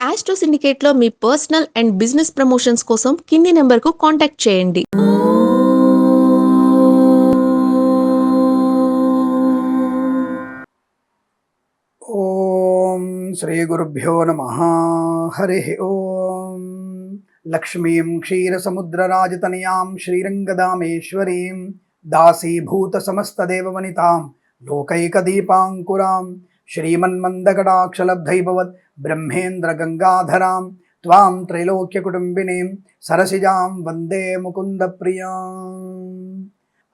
Astro సిండికేట్లో మీ personal and business promotions కోసం కింది నెంబర్కు కాంటాక్ట్ చేయండి. ఓం శ్రీ గురుభ్యో నమ. హరి ఓం. లక్ష్మీం క్షీరసముద్రరాజతనయాం శ్రీరంగదామేశ్వరీం దాసీభూత సమస్తదేవవనితాం లోకైకదీపాంకురాం. శ్రీమన్మందగడాక్షలబ్ధైభవత్ బ్రహ్మేంద్ర గంగాధరాం త్వాం త్రైలోక్యకుటుంబినీం సరసిజాం వందే ముకుంద ప్రియాం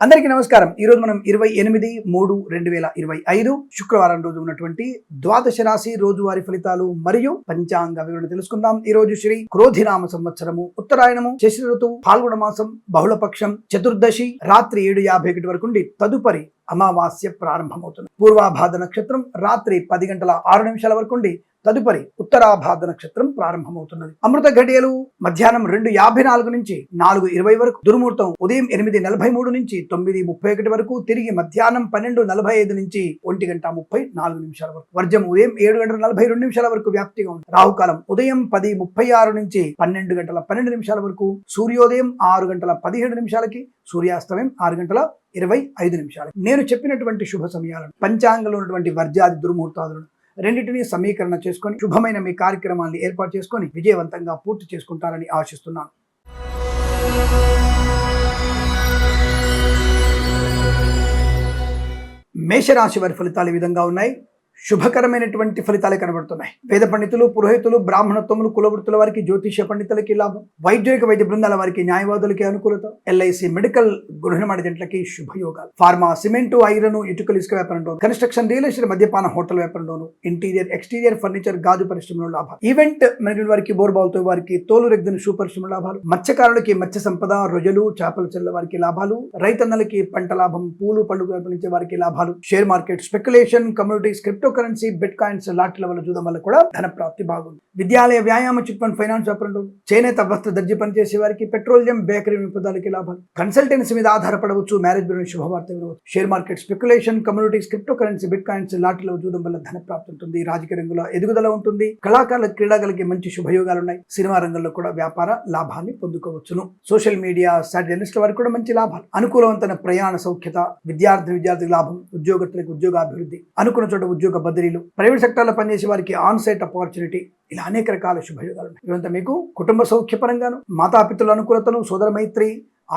అందరికీ నమస్కారం. ఈరోజు మనం ఇరవై ఎనిమిది మూడు రెండు వేల ఇరవై ఐదు శుక్రవారం రోజు ఉన్నటువంటి ద్వాదశ రాశి రోజువారి ఫలితాలు మరియు పంచాంగ వివరణ తెలుసుకుందాం. ఈ రోజు శ్రీ క్రోధినామ సంవత్సరము ఉత్తరాయణము శశి ఋతువు పాల్గొన మాసం బహుళపక్షం చతుర్దశి రాత్రి ఏడు యాభై ఒకటి వరకు ఉండి తదుపరి అమావాస్య ప్రారంభమవుతుంది. పూర్వాభాద నక్షత్రం రాత్రి పది గంటల ఆరు నిమిషాల వరకు ఉండి తదుపరి ఉత్తరాభాద నక్షత్రం ప్రారంభమవుతున్నది. అమృత ఘడియలు మధ్యాహ్నం రెండు యాభై నాలుగు నుంచి నాలుగు ఇరవై వరకు దుర్ముహూర్తం ఉదయం ఎనిమిది నలభై మూడు నుంచి తొమ్మిది ముప్పై ఒకటి వరకు తిరిగి మధ్యాహ్నం పన్నెండు నలభై ఐదు నుంచి ఒంటి గంట ముప్పై నాలుగు నిమిషాల వరకు. వర్జం ఉదయం ఏడు గంటల నలభై రెండు నిమిషాల వరకు వ్యాప్తిగా ఉంది. రాహుకాలం ఉదయం పది ముప్పై ఆరు నుంచి పన్నెండు గంటల పన్నెండు నిమిషాల వరకు సూర్యోదయం ఆరు గంటల పదిహేడు నిమిషాలకి సూర్యాస్తమయం ఆరు గంటల ఇరవై ఐదు నిమిషాలు. నేను చెప్పినటువంటి శుభ సమయాలను పంచాంగంలో ఉన్నటువంటి వర్జాది దుర్ముహూర్తాదులను రెండింటినీ సమీకరణ చేసుకొని శుభమైన మీ కార్యక్రమాన్ని ఏర్పాటు చేసుకొని విజయవంతంగా పూర్తి చేసుకుంటారని ఆశిస్తున్నాను. మేషరాశి వారి ఫలితాలు ఈ విధంగా ఉన్నాయి. శుభకరమైనటువంటి ఫలితాలు కనబడుతున్నాయి. వేద పండితులు పురోహితులు బ్రాహ్మణత్వములు కులవృత్తుల వారికి జ్యోతిష పండితులకి లాభం వైద్యుడిక వైద్య బృందాల వారికి న్యాయవాదులకి అనుకూలత. ఎల్ఐసి మెడికల్ గృహ జంటలకి శుభయోగాలు. ఫార్మా సిమెంటు ఐరన్ ఇటుకలు ఇసుక వ్యాపారంలో కన్స్ట్రక్షన్ రియల్ ఎస్టేట్ మద్యపాన హోటల్ వ్యాపారంలోను ఇంటీరియర్ ఎక్స్టీరియర్ ఫర్నిచర్ గాజు పరిశ్రమలో లాభాలు. ఈవెంట్ మేనేజ్మెంట్ వారికి బోర్బాల్తో వారికి తోలు రెగ్దిన షూ పరిశ్రమ లాభాలు. మత్స్యకారులకి మత్స్య సంపద రొయ్యలు చేపల చెల్ల వారికి లాభాలు. రైతన్నలకి పంట లాభం పూలు పండుగ వ్యాపించే వారికి లాభాలు. Share market speculation communities crypto currency bitcoins లాట్ల వల్ల చూడడం వల్ల కూడా ధన ప్రాప్తి బాగుంది. విద్యాలయ వ్యాయామ చిట్ ఫండ్ ఫైనాన్స్ వ్యాపారంలో చేనేత వస్త్ర దర్జీ పనిచేసే వారికి పెట్రోలియం బేకరీ విపదాలకి లాభాలు. కన్సల్టెన్సీ మీద ఆధారపడవచ్చు మ్యారేజ్ బ్యూరో శుభవార్త వినవచ్చు. Share market speculation communities crypto currency bitcoins లాట్ల చూడడం వల్ల ధన ప్రాప్తి ఉంటుంది. రాజకీయ రంగంలో ఎదుగుదల ఉంటుంది. కళాకారుల క్రీడాగలకి మంచి శుభయోగాలు ఉన్నాయి సినిమా రంగంలో కూడా వ్యాపార లాభాన్ని పొందుకోవచ్చును. సోషల్ మీడియా జర్నలిస్టుల వారికి కూడా మంచి లాభాలు. అనుకూలవంతమైన ప్రయాణ సౌఖ్యత విద్యార్థి విద్యార్థి లాభం ఉద్యోగస్తులకు ఉద్యోగ అభివృద్ధి అనుకున్న చోట ఉద్యోగ బదిలీలు. ప్రైవేట్ సెక్టార్లో పనిచేసే వారికి ఆన్ సైట్ అపార్చునిటీ ఇలా అనేక రకాల శుభయోగాలు ఉన్నాయి. ఇవంతా మీకు కుటుంబ సౌఖ్యపరంగాను మాతాపితృల అనుకూలతను సోదర మైత్రి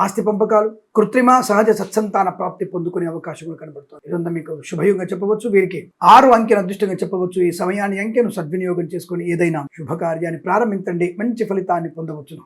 ఆస్తి పంపకాలు కృత్రిమ సహజ సత్సంతాన ప్రాప్తి పొందుకునే అవకాశం కనబడుతుంది. ఇదంతా మీకు శుభయోగంగా చెప్పవచ్చు. వీరికి ఆరు అంకెను అదృష్టంగా చెప్పవచ్చు. ఈ సమయాన్ని అంకెను సద్వినియోగం చేసుకుని ఏదైనా శుభకార్యాన్ని ప్రారంభించండి. మంచి ఫలితాన్ని పొందవచ్చును.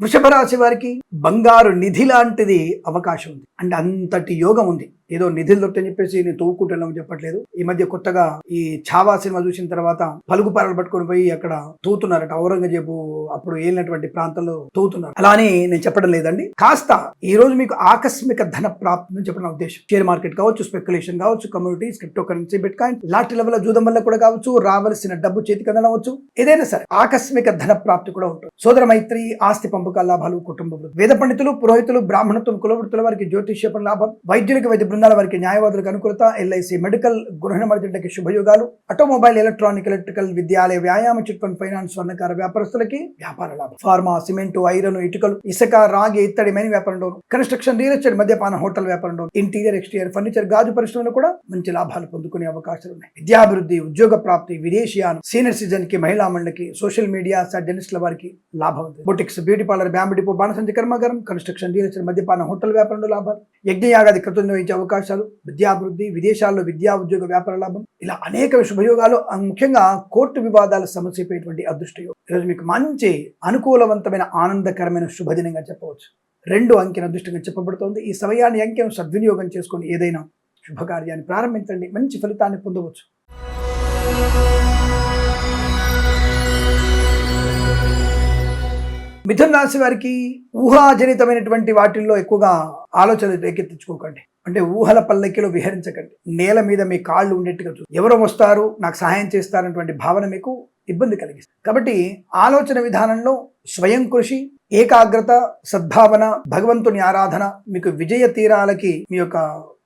వృషభ రాశి వారికి బంగారు నిధి లాంటిది అవకాశం ఉంది. అంటే అంతటి యోగం ఉంది. ఏదో నిధులు దొట్టని చెప్పేసి నేను తవ్వుకుంటున్నామని చెప్పట్లేదు. ఈ మధ్య కొత్తగా ఈ ఛావా సినిమా చూసిన తర్వాత పలుగు పారలు పట్టుకొని పోయి అక్కడ తవ్వుతున్నారట ఔరంగజేబు. అప్పుడు ఏలినటువంటి ప్రాంతంలో తవ్వుతున్నారు అలా అని నేను చెప్పడం లేదండి. కాస్త ఈ రోజు మీకు ఆకస్మిక ధన ప్రాప్తి అని చెప్పడం ఉద్దేశం. షేర్ మార్కెట్ కావచ్చు స్పెక్యులేషన్ కావచ్చు communities crypto currency bit coin లాంటి లెవెల్ జూదం వల్ల కూడా కావచ్చు రావలసిన డబ్బు చేతికి అందడవచ్చు ఏదైనా సరే ఆకస్మిక ధన ప్రాప్తి కూడా ఉంటుంది. సోదర మైత్రి ఆస్తి పంపకాల లాభాలు కుటుంబ వేద పండితులు పురోహితులు బ్రాహ్మణత్వం కులవృత్తుల వారికి జ్యోతిష్య లాభం వైద్యులకు వైద్య బృందాల వారికి న్యాయవాదులకు అనుకూలత ఎల్ఐసి మెడికల్ గృహ మర్జంటకి శుభయోగాలు ఆటోమొబైల్ ఎలక్ట్రానిక్ ఎలక్ట్రికల్ విద్యాలయ వ్యాయామ చిట్ ఫండ్ ఫైనాన్స్ స్వర్ణకార వ్యాపారస్తులకి వ్యాపార లాభం. ఫార్మా సిమెంటు ఐరన్ ఇటుకలు ఇసుక రాగి ఇత్తడి మైన వ్యాపారంలో కన్స్ట్రక్షన్ రియల్ ఎస్టేట్ మద్యపాన హోటల్ వ్యాపారంలో ఇంటీరియర్ ఎక్స్టీరియర్ ఫర్నిచర్ గాజు పరిశ్రమలో కూడా మంచి లాభాలు పొందుకునే అవకాశాలు ఉన్నాయి. విద్యాభివృద్ధి ఉద్యోగ ప్రాప్తి విదేశీయానం సీనియర్ సిటిజన్కి మహిళా మండలికి సోషల్ మీడియా జర్నలిస్టుల వారికి లాభం ఉంది. Boutiques beauty parlour bamboo depot బాణసంచి కర్మాగారం కన్స్ట్రక్షన్ రియల్ ఎస్టేట్ మద్యపాన హోటల్ వ్యాపారంలో లాభాలు. యజ్ఞయాగాది కృతం నిర్వహించే అవకాశాలు విద్యాభివృద్ధి విదేశాల్లో విద్యా ఉద్యోగ వ్యాపార లాభం ఇలా అనేక శుభయోగాలు ముఖ్యంగా కోర్టు వివాదాల సమస్యపోయేటువంటి అదృష్టయోగం ఈరోజు మీకు మంచి అనుకూలవంతమైన ఆనందకరమైన శుభదినంగా చెప్పవచ్చు. రెండు అంకెన అదృష్టంగా చెప్పబడుతోంది. ఈ సమయాన్ని అంకెను సద్వినియోగం చేసుకొని ఏదైనా శుభకార్యాన్ని ప్రారంభించండి. మంచి ఫలితాన్ని పొందవచ్చు. మిథున రాశి వారికి ఊహాజనితమైనటువంటి వాటిల్లో ఎక్కువగా ఆలోచనలు రేకెత్తించుకోకండి. అంటే ఊహల పల్లకిలో విహరించకండి. నేల మీద మీ కాళ్ళు ఉండేట్టుగా చూ ఎవరు వస్తారు నాకు సహాయం చేస్తారన్నటువంటి భావన మీకు ఇబ్బంది కలిగిస్తుంది. కాబట్టి ఆలోచన విధానంలో స్వయం కృషి ఏకాగ్రత సద్భావన భగవంతుని ఆరాధన మీకు విజయ తీరాలకి మీ యొక్క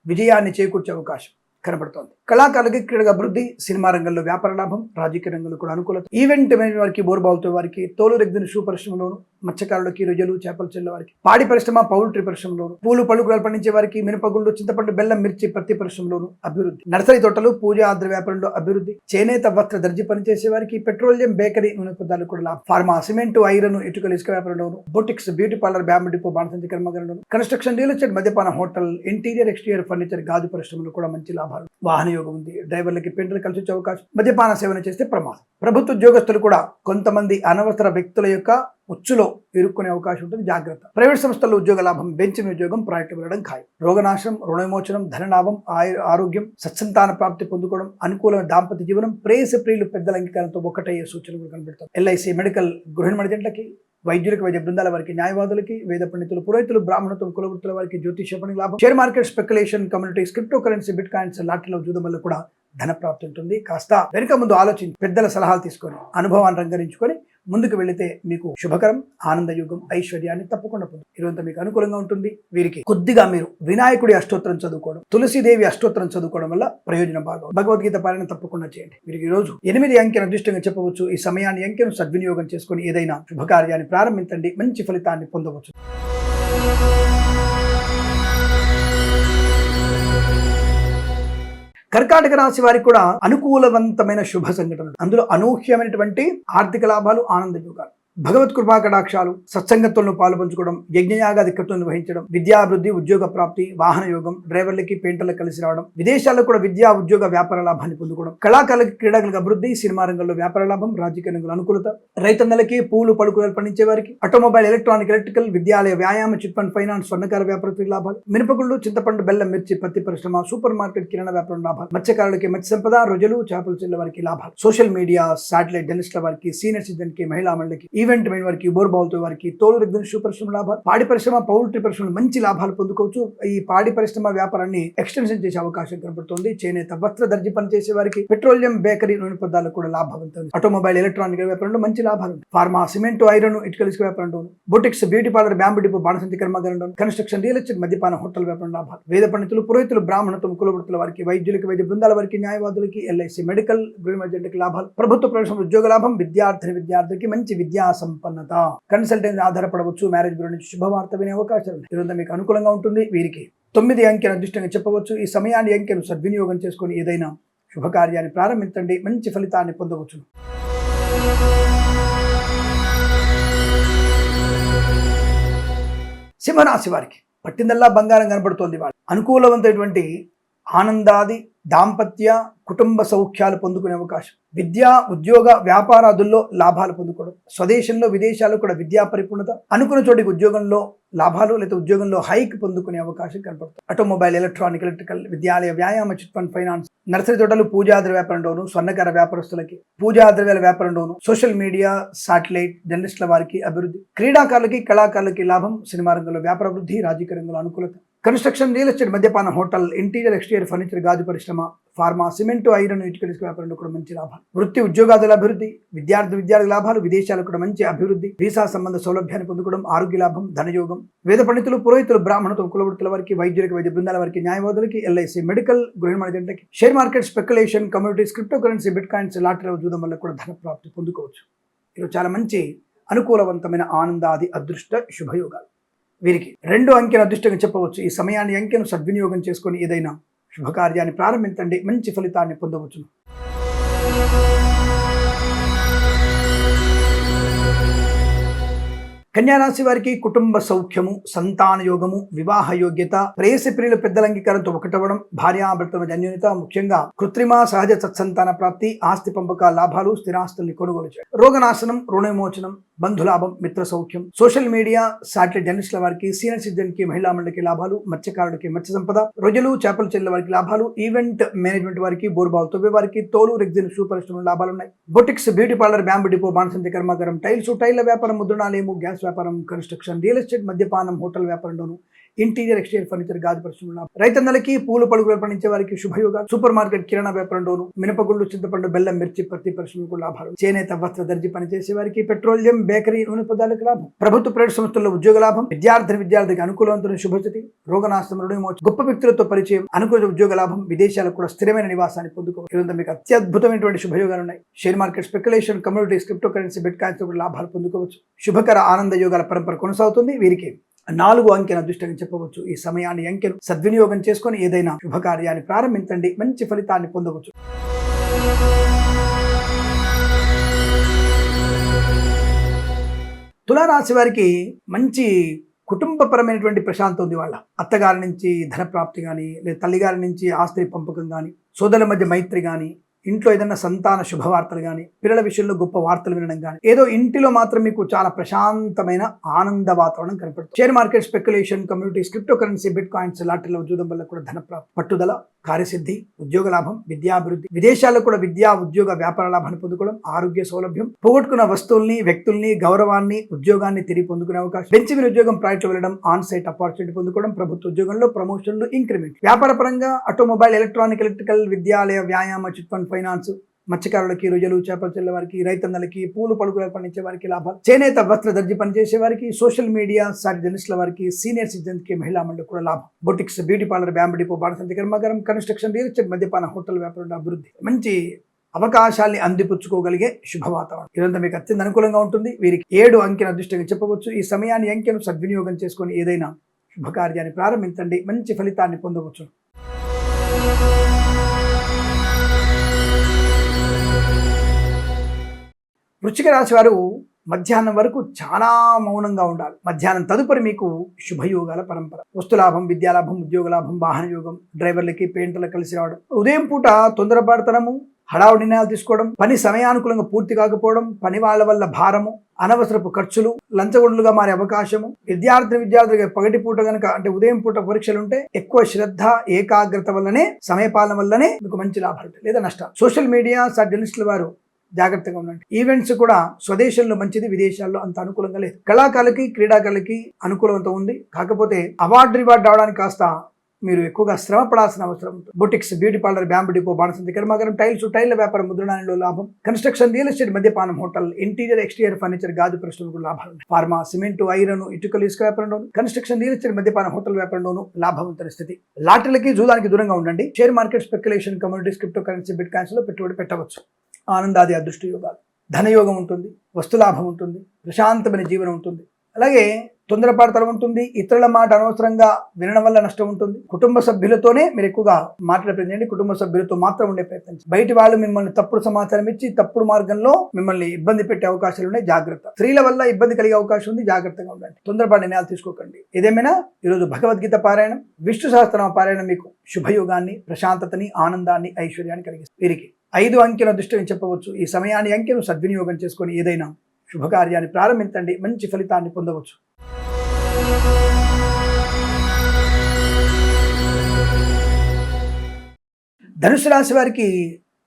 విజయాన్ని చేకూర్చే అవకాశం కనబడుతోంది. కళాకారులకి క్రీడల అభివృద్ధి సినిమా రంగంలో వ్యాపార లాభం రాజకీయ రంగంలో కూడా అనుకూలత. ఈవెంట్ మేనేజ్ వారికి బోర్బావుతో వారికి తోలు రెగ్గిన షూ పరిశ్రమలోను మత్స్యకారులకి రొయ్యలు చేపలు చెల్లె వారికి పాడి పరిశ్రమ పౌల్ట్రీ పరిశ్రమలోను పూలు పలుకులు పండించే వారికి మినపగుళ్ళు చింతపండు బెల్లం మిర్చి పత్తి పరిశ్రమలోను అభివృద్ధి. నర్సరీ తోటలు పూజ ఆద్ర వ్యాపారంలో అభివృద్ధి. చేనేత వస్త్ర దర్జీ పనిచేసే వారికి పెట్రోలియం బేకరీ నూనె పదార్థాలు కూడా లాభం. ఫార్మా సిమెంట్ ఐరన్ ఇటుకలు ఇసుక వ్యాపారంలోను boutiques beauty parlour bamboo depot బాణసంచి కర్మగారంలోను కన్స్ట్రక్షన్ రియల్ ఎస్టేట్ మద్యపాన హోటల్ ఇంటీరియర్ ఎక్స్టీరియర్ ఫర్నిచర్ గాజు పరిశ్రమలు కూడా మంచి లాభాలు. వాహన యోగం ఉంది. డ్రైవర్లకి పెంటలు కలిసి వచ్చే అవకాశం మద్యపాన సేవన చేస్తే ప్రమాదం. ప్రభుత్వ ఉద్యోగస్తులు కూడా కొంతమంది అనవసర వ్యక్తుల యొక్క ఉచ్చులో ఇరుక్కునే అవకాశం ఉంటుంది. జాగ్రత్త. ప్రైవేట్ సంస్థల్లో ఉద్యోగ లాభం బెంచిన ఉద్యోగం ప్రాజెక్టు వెళ్ళడం ఖాయం. రోగనాశనం రుణవిమోచనం ధనలాభం ఆరోగ్యం సత్సంతాన ప్రాప్తి పొందుకోవడం అనుకూలమైన దాంపత్య జీవనం ప్రేయస ప్రియులు పెద్దల అంగీకారంతో ఒకటయ్యే సూచనలు కూడా ఎల్ఐసి మెడికల్ గృహిణి మడిజంట్లకి వైద్యులకు వైద్య బృందాల వారికి న్యాయవాదులకి వేద పండితులు పురోహితులు బ్రాహ్మణత్వం కులవృత్తుల వారికి జ్యోతిష పని లాభం. Share market speculation communities crypto currency bitcoins లాటరీలో జూదం వల్ల కూడా ధన ప్రాప్తి ఉంటుంది. కాస్త వెనుక ముందు ఆలోచించి పెద్దల సలహాలు తీసుకొని అనుభవాన్ని రంగరించుకొని ముందుకు వెళితే మీకు శుభకరం ఆనందయుగం ఐశ్వర్యాన్ని తప్పకుండా పొందు ఇదంతా మీకు అనుకూలంగా ఉంటుంది. వీరికి కొద్దిగా మీరు వినాయకుడి అష్టోత్తరం చదువుకోవడం తులసీదేవి అష్టోత్తరం చదువుకోవడం వల్ల ప్రయోజనం బాగా భగవద్గీత పాలన తప్పకుండా చేయండి. వీరికి ఈ రోజు ఎనిమిది అంకెను అదృష్టంగా చెప్పవచ్చు. ఈ సమయాన్ని అంకెను సద్వినియోగం చేసుకుని ఏదైనా శుభకార్యాన్ని ప్రారంభించండి. మంచి ఫలితాన్ని పొందవచ్చు. కర్కాటక రాశి వారికి కూడా అనుకూలవంతమైన శుభ సంఘటనలు. అందులో అనూహ్యమైనటువంటి ఆర్థిక లాభాలు ఆనంద యోగాలు. భగవత్ కృపా కటాక్షాలు సత్సంగత్వంలో పాల్పంచుకోవడం యజ్ఞయాగాది కట్టును వహించడం విద్యాభివృద్ధి ఉద్యోగ ప్రాప్తి వాహన యోగం డ్రైవర్లకి పెయింటర్లకు కలిసి రావడం విదేశాల్లో కూడా విద్యా ఉద్యోగ వ్యాపార లాభాన్ని పొందుకోవడం కళాకారులకి క్రీడాకులకు అభివృద్ధి సినిమా రంగంలో వ్యాపార లాభం రాజకీయ రంగంలో అనుకూలత రైతన్నలకి పూలు పడుకులు పండించే వారికి ఆటోమొబైల్ ఎలక్ట్రానిక్ ఎలక్ట్రికల్ విద్యాలయ వ్యాయామ చిట్ ఫండ్ ఫైనాన్స్ స్వర్ణకార వ్యాపారస్తుల లాభాలు మినపగుళ్ళు చింతపండు బెల్లం మిర్చి పత్తి పరిశ్రమ సూపర్ మార్కెట్ కిరాణా వ్యాపారం లాభాలు మత్స్యకారులకి మత్స్య సంపద రొజలు చేపల చెల్లె వారికి లాభాలు సోషల్ మీడియా శాటిలైట్ జర్నలిస్టుల వారికి సీనియర్ సిటిజన్కి మహిళా మండలికి ఈవెంట్ మైన వారికి బోర్ బావులతో వారికి తోలు రెగ్గిన షూ పరిశ్రమ లాభాలు పాడి పరిశ్రమ పౌల్ట్రీ పరిశ్రమ మంచి లాభాలు పొందుకోవచ్చు. ఈ పాడి పరిశ్రమ వ్యాపారాన్ని ఎక్స్టెన్షన్ చేసే అవకాశం కనబడుతుంది చేనేత వస్త్ర దర్జీ పనిచేసే వారికి పెట్రోలియం బేకరీ నూనె పదార్థాలకు కూడా లాభవంతం ఆటోమొబైల్ ఎలక్ట్రానిక్ వ్యాపారంలో మంచి లాభాలు. ఫార్మా సిమెంట్ ఐరన్ ఇటుకలిసి ఇసుక వ్యాపారంలో boutiques beauty parlour bamboo depot బాణసంతి కర్మాగారంలో కన్స్ట్రక్షన్ రియల్ ఎస్టేట్ మద్యపాన హోటల్ వ్యాపారం లాభాలు. వేద పండితులు పురోహితులు బ్రాహ్మణత్వం కులవృత్తుల వారికి వైద్యులకి వైద్య బృందాల వారికి న్యాయవాదులకి ఎల్ఐసి మెడికల్ గృహమర్జెంట్కి లాభాలు. ప్రభుత్వ ప్రవేశం ఉద్యోగ లాభం విద్యార్థిని విద్యార్థులకి మంచి విద్యా సంపన్నత. కన్సల్టెన్సీ ఆధారపడవచ్చు మ్యారేజ్ బ్యూరో నుంచి శుభవార్త వినే అవకాశాలు ఉన్నాయి ఈరోజు మీకు అనుకూలంగా ఉంటుంది. వీరికి తొమ్మిది అంకెను అదృష్టంగా చెప్పవచ్చు. ఈ సమయాన్ని అంకెను సద్వినియోగం చేసుకొని ఏదైనా శుభకార్యాన్ని ప్రారంభించండి. మంచి ఫలితాన్ని పొందవచ్చు. సింహరాశి వారికి పట్టిందల్లా బంగారం కనబడుతోంది వాళ్ళు అనుకూలవంతమైనటువంటి ఆనందాది దాంపత్య కుటుంబ సౌఖ్యాలు పొందుకునే అవకాశం. విద్యా ఉద్యోగ వ్యాపారాదుల్లో లాభాలు పొందుకోవడం. స్వదేశంలో విదేశాల్లో కూడా విద్యా పరిపూర్ణత అనుకున్న చోటికి ఉద్యోగంలో లాభాలు లేదా ఉద్యోగంలో హైక్ పొందుకునే అవకాశం కనపడుతుంది. ఆటోమొబైల్ ఎలక్ట్రానిక్ ఎలక్ట్రికల్ విద్యాలయ వ్యాయామ చిట్ ఫండ్ ఫైనాన్స్ నర్సరీ తోటలు పూజాద్ర వ్యాపారంలోను స్వర్ణకార వ్యాపారస్తులకి పూజాద్రవ్యాల వ్యాపారంలోను సోషల్ మీడియా సాటిలైట్ జర్నలిస్టుల వారికి అభివృద్ధి క్రీడాకారులకి కళాకారులకి లాభం సినిమా రంగంలో వ్యాపార వృద్ధి రాజకీయ రంగంలో అనుకూలత. కన్స్ట్రక్షన్ రియల్ ఎస్టేట్ మద్యపాన హోటల్ ఇంటీరియర్ ఎక్స్టీరియర్ ఫర్నిచర్ గాజు పరిశ్రమ ఫార్మా సిమెంట్ ఐరన్ ఇటుక ఇసుక వ్యాపారంలో కూడా మంచి లాభాలు. వృత్తి ఉద్యోగాదుల అభివృద్ధి విద్యార్థి విద్యార్థి లాభాలు విదేశాలకు కూడా మంచి అభివృద్ధి వీసా సంబంధ సౌలభ్యాన్ని పొందుకోవడం ఆరోగ్య లాభం ధనయోగం. వేద పండితులు పురోహితులు బ్రాహ్మణత్వం కులవృత్తుల వారికి వైద్యులకు వైద్య బృందాల వారికి న్యాయవాదులకి ఎల్ఐసి మెడికల్ గృహ మణిజంటకి share market speculation communities crypto currency bitcoins lottery చూడడం వల్ల కూడా ధన ప్రాప్తి పొందుకోవచ్చు. ఇది చాలా మంచి అనుకూలవంతమైన ఆనందాది అదృష్ట శుభయోగాలు. వీరికి రెండు అంకెను అదృష్టంగా చెప్పవచ్చు. ఈ సమయాన్ని అంకెను సద్వినియోగం చేసుకొని ఏదైనా శుభకార్యాన్ని ప్రారంభించండి. మంచి ఫలితాన్ని పొందవచ్చును. కన్యారాశి వారికి కుటుంబ సౌఖ్యము సంతాన యోగము వివాహ యోగ్యత ప్రేయసి ప్రియుల పెద్దల అంగీకారంతో ఒకటవడం భార్యాభర్తల అన్యోన్యత ముఖ్యంగా కృత్రిమ సహజ సత్సంతాన ప్రాప్తి ఆస్తి పంపక లాభాలు స్థిరాస్తుల్ని కొనుగోలు చేయడం. రోగనాశనం రుణవిమోచనం బంధులాభం మిత్ర సౌఖ్యం సోషల్ మీడియా శాటిలైట్ జర్నలిస్టుల వారికి సీనియర్ సిటిజన్కి మహిళా మండలికి లాభాలు మత్స్యకారులకి మత్స్య సంపద రొయ్యలు చేపలు చెల్లెల వారికి లాభాలు ఈవెంట్ మేనేజ్మెంట్ వారికి బోర్బాల్ తొవ్వే వారికి తోలు రెగ్జిన్ షూ పరిశ్రమలు లాభాలు ఉన్నాయి. Boutiques beauty parlour bamboo depot బాణసంతి కర్మాగారం టైల్స్ టైల్ల వ్యాపారం ముద్రణాలయము గ్యాస్ వ్యాపారం కన్స్ట్రక్షన్ రియల్ ఎస్టేట్ మద్యపానం హోటల్ వ్యాపారంలోను ఇంటీరియర్ ఎక్స్టీరియర్ ఫర్నిచర్ గాజు పరిశ్రమ రైతన్నలకి పూలు పలుకులు పండించే వారికి శుభయోగాలు సూపర్ మార్కెట్ కిరాణా వ్యాపారంలోను మినపగుళ్ళు చింతపండు బెల్లం మిర్చి పత్తి పరిశ్రమకు లాభాలు చేనేత వస్త్ర దర్జీ పనిచేసే వారికి పెట్రోలియం బేకరీ నూనె పదార్థాలకు లాభం. ప్రభుత్వ ప్రైవేట్ సంస్థల్లో ఉద్యోగ లాభం. విద్యార్థి విద్యార్థికి అనుకూలవంతుల శుభస్థితి. రోగనాశనం రుణమోచ గొప్ప వ్యక్తులతో పరిచయం అనుకూల ఉద్యోగ లాభం విదేశాలకు కూడా స్థిరమైన నివాసాన్ని పొందుకో ఈరోజు మీకు అత్యద్భుతమైనటువంటి శుభయోగాలు ఉన్నాయి. Share market speculation communities crypto currency bitcoins కూడా లాభాలు పొందుకోవచ్చు. శుభకర ఆనంద యోగాల పరంపర కొనసాగుతుంది. వీరికి నాలుగు అంకెను అదృష్టంగా చెప్పవచ్చు. ఈ సమయాన్ని అంకెను సద్వినియోగం చేసుకొని ఏదైనా శుభకార్యాన్ని ప్రారంభించండి. మంచి ఫలితాన్ని పొందవచ్చు. తులారాశి వారికి మంచి కుటుంబపరమైనటువంటి ప్రశాంతం ఉంది వాళ్ళ అత్తగారి నుంచి ధన ప్రాప్తి కానీ లేదా తల్లిగారి నుంచి ఆస్తి పంపకం కానీ సోదరుల మధ్య మైత్రి కానీ ఇంట్లో ఏదైనా సంతాన శుభవార్తలు కానీ పిల్లల విషయంలో గొప్ప వార్తలు వినడం కానీ ఏదో ఇంటిలో మాత్రం మీకు చాలా ప్రశాంతమైన ఆనంద వాతావరణం కనపడుతుంది. Share market speculation communities crypto currency bitcoins లాటరీలో చూడడం వల్ల కూడా ధన పట్టుదల కార్యసిద్ధి ఉద్యోగ లాభం విద్యాభివృద్ధి విదేశాల్లో కూడా విద్యా ఉద్యోగ వ్యాపార లాభాన్ని పొందుకోవడం ఆరోగ్య సౌలభ్యం పోగొట్టుకున్న వస్తువుల్ని వ్యక్తుల్ని గౌరవాన్ని ఉద్యోగాన్ని తిరిగి పొందుకునే అవకాశం పెంచి మీద ఉద్యోగం ప్రాజెక్టు వెళ్ళడం ఆన్ సైట్ ఆపర్చునిటీ పొందుకోవడం ప్రభుత్వ ఉద్యోగంలో ప్రమోషన్లు ఇంక్రిమెంట్. వ్యాపార పరంగా ఆటోమొబైల్ ఎలక్ట్రానిక్ ఎలక్ట్రికల్ విద్యాలయ వ్యాయామ చిట్ ఫండ్ ఫైనాన్స్ మత్స్యకారులకి రొయ్యలు చేపలు చెల్లె వారికి రైతన్నలకి పూలు పలుకులు పండించే వారికి లాభాలు. చేనేత వస్త్ర దర్జీ పనిచేసే వారికి సోషల్ మీడియా సారి జర్నలిస్టుల వారికి సీనియర్ సిటిజన్కి మహిళా మండలి కూడా లాభం. Boutiques beauty parlour bamboo depot బాణసంతి కర్మాగారం కన్స్ట్రక్షన్ రియల్ ఎస్టేట్ మద్యపాన హోటల్ వ్యాపారం అభివృద్ధి. మంచి అవకాశాల్ని అందిపుచ్చుకోగలిగే శుభవాతావరణం. ఇదంతా మీకు అత్యంత అనుకూలంగా ఉంటుంది. వీరికి ఏడు అంకెను అదృష్టంగా చెప్పవచ్చు. ఈ సమయాన్ని అంకెను సద్వినియోగం చేసుకొని ఏదైనా శుభకార్యాన్ని ప్రారంభించండి. మంచి ఫలితాన్ని పొందవచ్చు. వృచ్చిక రాశి వారు మధ్యాహ్నం వరకు చాలా మౌనంగా ఉండాలి. మధ్యాహ్నం తదుపరి మీకు శుభయోగాల పరంపర. వస్తులాభం విద్యాలాభం ఉద్యోగ లాభం వాహన యోగం డ్రైవర్లకి పెయింటర్లకు కలిసి రావడం ఉదయం పూట తొందరపడతనము హడావుడి నిర్ణయాలు తీసుకోవడం పని సమయానుకూలంగా పూర్తి కాకపోవడం పని వాళ్ళ వల్ల భారము అనవసరపు ఖర్చులు లంచగొండలుగా మారే అవకాశము విద్యార్థి విద్యార్థులకి పగటి పూట కనుక అంటే ఉదయం పూట పరీక్షలు ఉంటే ఎక్కువ శ్రద్ధ ఏకాగ్రత వల్లనే సమయపాలన వల్లనే మీకు మంచి లాభాలు లేదా నష్టాలు. సోషల్ మీడియా సార్ జర్నలిస్టుల వారు జాగ్రత్తగా ఉండండి. ఈవెంట్స్ కూడా స్వదేశంలో మంచిది విదేశాల్లో అంత అనుకూలంగా లేదు. కళాకారులకి క్రీడాకారులకి అనుకూలంతో ఉంది. కాకపోతే అవార్డు రివార్డు రావడానికి కాస్త మీరు ఎక్కువగా శ్రమ పడాల్సిన అవసరం ఉంటుంది. Boutiques beauty parlour bamboo depot బాణసంతి కర్మాగారం టైల్స్ టైల్ వ్యాపారం ముద్రణాలలో లాభం. కన్స్ట్రక్షన్ రియల్ ఎస్టేట్ మద్యపానం హోటల్ ఇంటీరియర్ ఎక్స్టీరియర్ ఫర్నిచర్ గాజు పరిశ్రమకు లాభాలు ఫార్మా సిమెంట్ ఐరన్ ఇటుకలు ఇసుక వ్యాపారంలోను కన్స్ట్రక్షన్ రియల్ ఎస్టేట్ మద్యపానం హోటల్ వ్యాపారంలోను లాభవంతుల స్థితి. లాటరీలకి జూదానికి దూరంగా ఉండండి. Share market speculation communities crypto currency bit కాయిన్స్లో పెట్టుబడి పెట్టవచ్చు. ఆనందాది అదృష్ట యోగాలు ధనయోగం ఉంటుంది వస్తులాభం ఉంటుంది ప్రశాంతమైన జీవనం ఉంటుంది. అలాగే తొందరపాటుతనం ఉంటుంది ఇతరుల మాట అనవసరంగా వినడం వల్ల నష్టం ఉంటుంది. కుటుంబ సభ్యులతోనే మీరు ఎక్కువగా మాట్లాడే ప్రయత్నం కుటుంబ సభ్యులతో మాత్రం ఉండే ప్రయత్నం బయటి వాళ్ళు మిమ్మల్ని తప్పుడు సమాచారం ఇచ్చి తప్పుడు మార్గంలో మిమ్మల్ని ఇబ్బంది పెట్టే అవకాశాలు ఉన్నాయి. జాగ్రత్త. స్త్రీల వల్ల ఇబ్బంది కలిగే అవకాశం ఉంది. జాగ్రత్తగా ఉండండి. తొందరపాటు నిర్ణయాలు తీసుకోకండి. ఏదేమైనా ఈరోజు భగవద్గీత పారాయణం. విష్ణు సహస్రనామ పారాయణం మీకు శుభయోగాన్ని ప్రశాంతతని ఆనందాన్ని ఐశ్వర్యాన్ని కలిగిస్తుంది. వీరికి ఐదు అంకెల దృష్టిని చెప్పవచ్చు. ఈ సమయాన్ని అంకెను సద్వినియోగం చేసుకొని ఏదైనా శుభకార్యాన్ని ప్రారంభించండి. మంచి ఫలితాన్ని పొందవచ్చు. ధనుసు రాశి వారికి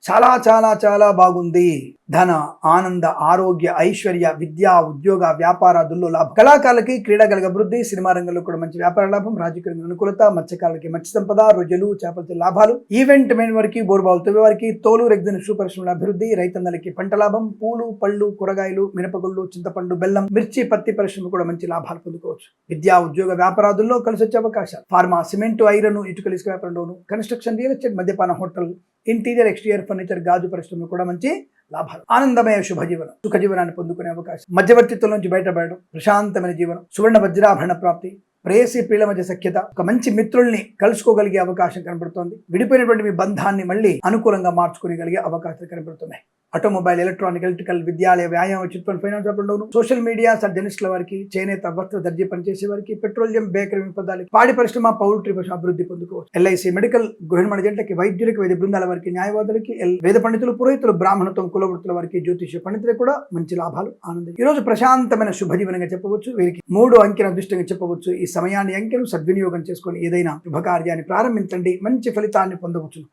చాలా చాలా చాలా బాగుంది. ధన ఆనంద ఆరోగ్య ఐశ్వర్య విద్య ఉద్యోగ వ్యాపారాదుల్లో లాభం. కళాకారులకి క్రీడాకారులకు అభివృద్ధి సినిమా రంగంలో కూడా మంచి వ్యాపార లాభం రాజకీయ అనుకూలత మత్స్యకారులకి మత్స్య సంపద రొయ్యలు చేపలతో లాభాలు. ఈవెంట్ మెయిన్ వారికి బోర్బావులు తవ్వే వారికి తోలు రెగ్జిన్ షూ పరిశ్రమల అభివృద్ధి రైతన్నలకి పంట లాభం పూలు పళ్ళు కూరగాయలు మినపగుళ్ళు చింతపండు బెల్లం మిర్చి పత్తి పరిశ్రమ కూడా మంచి లాభాలు పొందుకోవచ్చు. విద్యా ఉద్యోగ వ్యాపారాదుల్లో కలిసి వచ్చే అవకాశాలు. ఫార్మా సిమెంట్ ఐరన్ ఇటుకలు ఇసుక వ్యాపారంలోను కన్స్ట్రక్షన్ రియల్ ఎస్టేట్ మద్యపాన హోటల్ ఇంటీరియర్ ఎక్స్టీరియర్ ఫర్నిచర్ గాజు పరిశ్రమలు కూడా మంచి లాభాలు. ఆనందమయ శుభ జీవనం సుఖ జీవనాన్ని పొందుకునే అవకాశం. మధ్యవర్తిత్వం నుంచి బయటపడడం ప్రశాంతమైన జీవనం సువర్ణ వజ్రాభరణ ప్రాప్తి ప్రేయసి ప్రియుల మధ్య సఖ్యత ఒక మంచి మిత్రుల్ని కలుసుకోగలిగే అవకాశం కనబడుతోంది. విడిపోయినటువంటి మీ బంధాన్ని మళ్ళీ అనుకూలంగా మార్చుకోగలిగే అవకాశాలు కనబడుతున్నాయి. ఆటోమొబైల్ ఎలక్ట్రానిక్ ఎలక్ట్రికల్ విద్యాలయ వ్యాయామ చిట్ ఫండ్ ఫైనాన్స్ వ్యాపారంలోను సోషల్ మీడియా సర్జనిస్టుల వారికి చేనేత వస్త్ర దర్జీ పనిచేసే వారికి పెట్రోలియం బేకరీ విపదాలు పాడి పరిశ్రమ పౌల్ట్రీ పరిశ్రమ అభివృద్ధి పొందుకోవచ్చు. ఎల్ఐసి మెడికల్ గృహ మణిజంటకి వైద్యులకి వైద్య బృందాల వారికి న్యాయవాదులకి ఎల్- వేద పండితులు పురోహితులు బ్రాహ్మణత్వం కులవృత్తుల వారికి జ్యోతిష పండితులకు కూడా మంచి లాభాలు ఆనందం. ఈ రోజు ప్రశాంతమైన శుభజీవనంగా చెప్పవచ్చు. వీరికి మూడు అంకెల అదృష్టంగా చెప్పవచ్చు. ఈ సమయాన్ని అంకెలు సద్వినియోగం చేసుకొని ఏదైనా శుభకార్యాన్ని ప్రారంభించండి. మంచి ఫలితాన్ని పొందవచ్చు.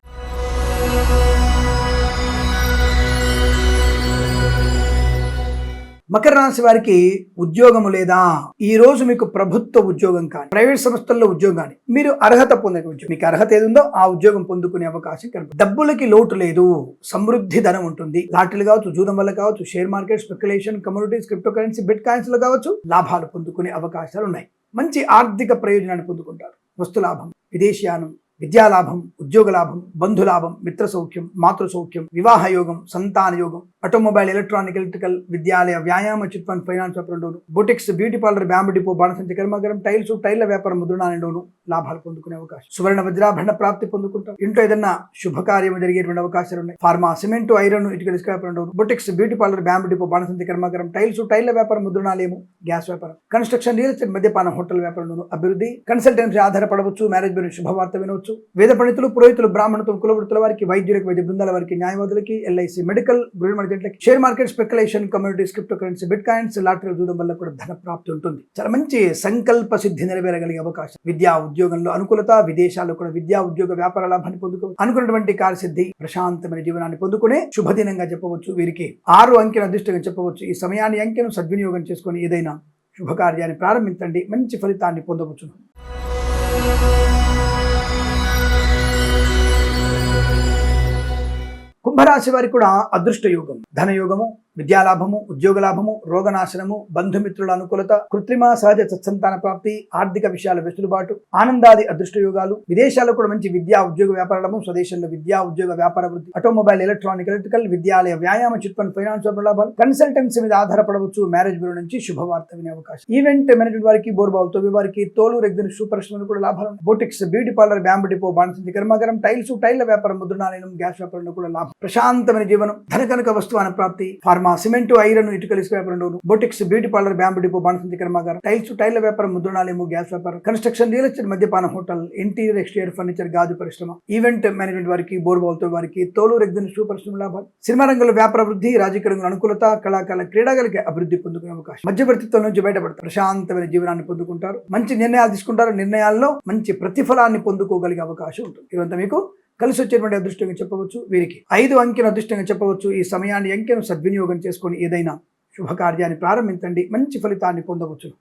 మకర రాశి వారికి ఉద్యోగము లేదా ఈ రోజు మీకు ప్రభుత్వ ఉద్యోగం కానీ ప్రైవేట్ సంస్థల్లో ఉద్యోగం కానీ మీరు అర్హత పొందే ఉద్యోగం మీకు అర్హత ఏది ఉందో ఆ ఉద్యోగం పొందుకునే అవకాశం కనుక డబ్బులకి లోటు లేదు. సమృద్ధి ధనం ఉంటుంది. లాటరీలు కావచ్చు జూదం వల్ల కావచ్చు share market speculation communities crypto currency bit కాయిన్స్లో కావచ్చు లాభాలు పొందుకునే అవకాశాలు ఉన్నాయి. మంచి ఆర్థిక ప్రయోజనాన్ని పొందుకుంటారు. వస్తులాభం విదేశీయానం విద్యాలాభం ఉద్యోగ లాభం బంధులాభం మిత్రసౌఖ్యం మిత్ర సౌఖ్యం మాతృ సౌఖ్యం వివాహ యోగం సంతాన యోగం ఆటోమొబైల్ ఎలక్ట్రానిక్ ఎలక్ట్రికల్ విద్యాలయ వ్యాయామ chit fund finance వ్యాపారంలోను boutiques beauty parlour bamboo depot బాణసంచి కర్మాగారం టైల్స్ టైర్ల వ్యాపారం ముద్రణాలలోను లాభాలు పొందుకునే అవకాశం. సువర్ణ వజ్రాభరణ ప్రాప్తి పొందుకుంటాం. ఇంట్లో ఏదైనా శుభకార్యం జరిగేటువంటి అవకాశాలు ఉన్నాయి. ఫార్మా సిమెంట్ ఐరన్ ఇటుక ఇసుక వ్యాపారంలోను boutiques beauty parlour bamboo depot బాణసంచి కర్మాగారం టైల్స్ టైర్ల వ్యాపారం ముద్రణాలయము గ్యాస్ వ్యాపారం. కన్స్ట్రక్షన్ రియల్ ఎస్టేట్ మద్యపాన హోటల్ వ్యాపారంలోను అభివృద్ధి. కన్సల్టెన్సీ ఆధారపడవచ్చు. మ్యారేజ్ గురించి శుభవార్త వినవచ్చు. వేద పండితులు పురోహితులు బ్రాహ్మణత్వం కులవృత్తుల వారికి వైద్యులకు వైద్య బృందాల వారికి న్యాయవాదులకి ఎల్ఐసి మెడికల్ గృహ share market speculation communities crypto currency bitcoins lottery చూడడం వల్ల కూడా ధన ప్రాప్తి ఉంటుంది. చాలా మంచి సంకల్ప సిద్ధి నెరవేరగలిగే అవకాశం. విద్యా ఉద్యోగంలో అనుకూలత విదేశాల్లో కూడా విద్యా ఉద్యోగ వ్యాపార లాభాన్ని పొందుకో అనుకున్నటువంటి కార్యసిద్ధి ప్రశాంతమైన జీవనాన్ని పొందుకునే శుభదినంగా చెప్పవచ్చు. వీరికి ఆరు అంకెను అదృష్టంగా చెప్పవచ్చు. ఈ సమయాన్ని అంకెను సద్వినియోగం చేసుకొని ఏదైనా శుభకార్యాన్ని ప్రారంభించండి. మంచి ఫలితాన్ని పొందవచ్చు కుంభరాశి వారికి కూడా అదృష్ట యోగం ధనయోగము విద్యాలాభము ఉద్యోగ లాభము రోగనాశనము బంధుమిత్రుల అనుకూలత కృత్రిమ సహజ సత్సంతాన ప్రాప్తి ఆర్థిక విషయాల వెసులుబాటు ఆనందాది అదృష్ట యోగాలు విదేశాల్లో కూడా మంచి విద్యా ఉద్యోగ వ్యాపార లాభం స్వదేశంలో విద్యా ఉద్యోగ వ్యాపార వృద్ధి ఆటోమొబైల్ ఎలక్ట్రానిక్ ఎలక్ట్రికల్ విద్యాలయ వ్యాయామ చిట్ ఫండ్ ఫైనాన్స్ లాభాలు కన్సల్టెన్సీ మీద ఆధారపడవచ్చు మ్యారేజ్ బ్యూరో నుంచి శుభవార్త వినే అవకాశం. ఈవెంట్ మేనేజ్మెంట్ వారికి బోర్బాల్ తోబి వారికి తోలు రెగ్జిన్ సూపర్ కూడా లాభాలు boutiques boutiques beauty parlour bamboo depot బాణసంచి కర్మాగారం టైల్స్ టైల్ల వ్యాపారం ముద్రణాలయం గ్యాస్ వ్యాపారంలో కూడా లాభం. ప్రశాంతమైన జీవనం ధనకనక వస్తువాన ప్రాప్తి ఫార్మ సిమెంట్ ఐరన్ ఇటుకలు ఇసుక వ్యాపారంలోను boutiques beauty parlour bamboo depot బాణసంతి కర్మాగారం టైల్స్ టైల్ వ్యాపారం ముద్రణాలయము గ్యాస్ వ్యాపారం కన్స్ట్రక్షన్ రియల్ ఎస్టేట్ మద్యపాన హోటల్ ఇంటీరియర్ ఎక్స్టీరియర్ ఫర్నిచర్ గాజు పరిశ్రమ ఈవెంట్ మేనేజ్మెంట్ వారికి బోర్బాల్తో వారికి తోలు రెగ్జిన్ షూ పరిశ్రమ లాభాలు. సినిమా రంగంలో వ్యాపార వృద్ధి రాజకీయ రంగంలో అనుకూలత కళాకాల క్రీడాగలకి అభివృద్ధి పొందుకునే అవకాశం. మధ్యవర్తిత్వం నుంచి బయటపడతారు. ప్రశాంతమైన జీవనాన్ని పొందుకుంటారు. మంచి నిర్ణయాలు తీసుకుంటారు. నిర్ణయాల్లో మంచి ప్రతిఫలాన్ని పొందుకోగలిగే అవకాశం ఉంటుంది. ఇదంతా మీకు కలిసి వచ్చేటువంటి అదృష్టంగా చెప్పవచ్చు. వీరికి ఐదు అంకెను అదృష్టంగా చెప్పవచ్చు. ఈ సమయాన్ని అంకెను సద్వినియోగం చేసుకొని ఏదైనా శుభకార్యాన్ని ప్రారంభించండి. మంచి ఫలితాన్ని పొందవచ్చు.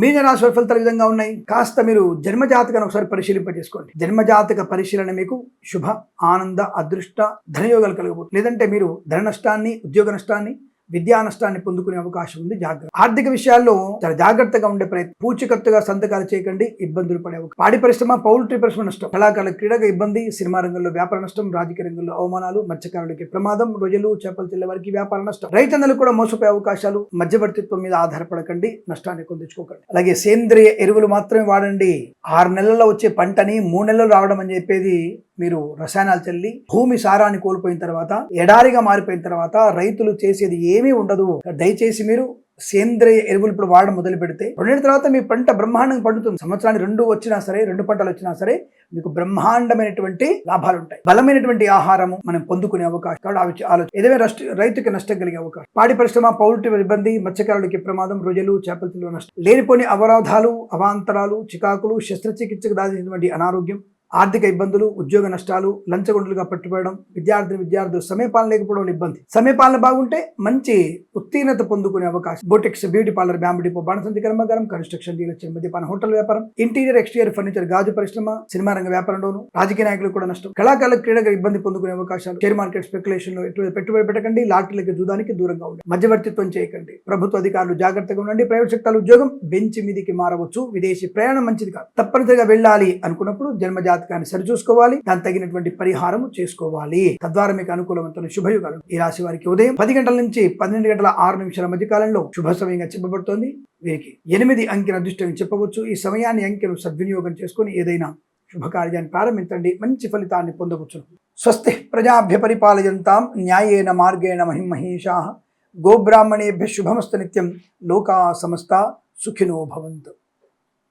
మీనరాశి ఫలితాలు విధంగా ఉన్నాయి? కాస్త మీరు జన్మజాతకాన్ని ఒకసారి పరిశీలింపజేసుకోండి. జన్మజాతక పరిశీలన మీకు శుభ ఆనంద అదృష్ట ధనయోగాలు కలగబోతుంది లేదంటే మీరు ధన నష్టాన్ని ఉద్యోగ నష్టాన్ని విద్యా నష్టాన్ని పొందుకునే అవకాశం ఉంది. జాగ్రత్త. ఆర్థిక విషయాల్లో చాలా జాగ్రత్తగా ఉండే ప్రయత్నం. పూచికత్తుగా సంతకాలు చేయకండి ఇబ్బందులు పడే అవకాశం. పాడి పరిశ్రమ పౌల్ట్రీ పరిశ్రమ నష్టం. కళాకారుల క్రీడగా ఇబ్బంది సినిమా రంగంలో వ్యాపార నష్టం రాజకీయ రంగంలో అవమానాలు మత్స్యకారులకి ప్రమాదం రొయ్యలు చేపలు తెల్లే వారికి వ్యాపార నష్టం. రైతన్నలు కూడా మోసపోయే అవకాశాలు మధ్యవర్తిత్వం మీద ఆధారపడకండి నష్టాన్ని కొందించుకోకండి. అలాగే సేంద్రియ ఎరువులు మాత్రమే వాడండి. ఆరు నెలల్లో వచ్చే పంటని మూడు నెలలు రావడం అని చెప్పేది మీరు రసాయనాలు చల్లి భూమి సారాన్ని కోల్పోయిన తర్వాత ఎడారిగా మారిపోయిన తర్వాత రైతులు చేసేది ఏమీ ఉండదు. దయచేసి మీరు సేంద్రియ ఎరువులు ఇప్పుడు వాడడం మొదలు పెడితే రెండేళ్ళ తర్వాత మీ పంట బ్రహ్మాండంగా పండుతుంది. సంవత్సరానికి రెండు వచ్చినా సరే రెండు పంటలు వచ్చినా సరే మీకు బ్రహ్మాండమైనటువంటి లాభాలు ఉంటాయి బలమైనటువంటి ఆహారము మనం పొందుకునే అవకాశం కాబట్టి ఆలోచన ఏదైనా రష్ట రైతుకి నష్టం కలిగే అవకాశం. పాడి పరిశ్రమ పౌల్ట్రీ ఇబ్బంది మత్స్యకారులకి ప్రమాదం రొయ్యలు చేపల నష్టం. లేనిపోని అవరోధాలు అవాంతరాలు చికాకులు శస్త్రచికిత్సకు దాచినటువంటి అనారోగ్యం ఆర్థిక ఇబ్బందులు ఉద్యోగ నష్టాలు లంచగొండలుగా పట్టుబడడం విద్యార్థులు విద్యార్థులు సమయపాలన లేకపోవడం ఇబ్బంది. సమయపాలన బాగుంటే మంచి ఉత్తీర్ణత పొందుకునే అవకాశం. Boutiques beauty parlour bamboo depot బాణసంతి కర్మాగారం కన్స్ట్రక్షన్ డీలర్ మద్యపాన హోటల్ వ్యాపారం ఇంటీరియర్ ఎక్స్టీరియర్ ఫర్నిచర్ గాజు పరిశ్రమ సినిమా రంగ వ్యాపారంలోను రాజకీయ నాయకులు కూడా నష్టం. కళాకారులకు క్రీడగా ఇబ్బంది పొందుకునే అవకాశాలు. షేర్ మార్కెట్ స్పెక్యులేషన్లో ఎటువంటి పెట్టుబడి పెట్టకండి లాటరీలకు జూదానికి దూరంగా ఉండండి. మధ్యవర్తిత్వం చేయకండి. ప్రభుత్వ అధికారులు జాగ్రత్తగా ఉండండి. ప్రైవేట్ సెక్టార్ ఉద్యోగం బెంచ్ మీదికి మారవచ్చు. విదేశీ ప్రయాణం మంచిది కాదు. తప్పనిసరిగా వెళ్ళాలి అనుకున్నప్పుడు జన్మ జాతకాన్ని సరిచూసుకోవాలి దానికి తగినటువంటి పరిహారం చేసుకోవాలి. తద్వారా మీకు అనుకూలవంతమైన శుభయుగాలు. ఈ రాశి వారికి ఉదయం పది గంటల నుంచి పన్నెండు గంటల ఆరు నిమిషాల మధ్య కాలంలో శుభ సమయంగా చెప్పబడుతోంది. వీరికి ఎనిమిది అంకెల అదృష్టం చెప్పవచ్చు. ఈ సమయాన్ని అంకెను సద్వినియోగం చేసుకొని ఏదైనా శుభకార్యాన్ని ప్రారంభించండి. మంచి ఫలితాన్ని పొందవచ్చు స్వస్తి ప్రజాభ్య పరిపాలయంతాం న్యాయేన మార్గేణ మహిమహేషా. గోబ్రాహ్మణేభ్య శుభమస్త నిత్యం లోకా సమస్త సుఖినో భవంతు.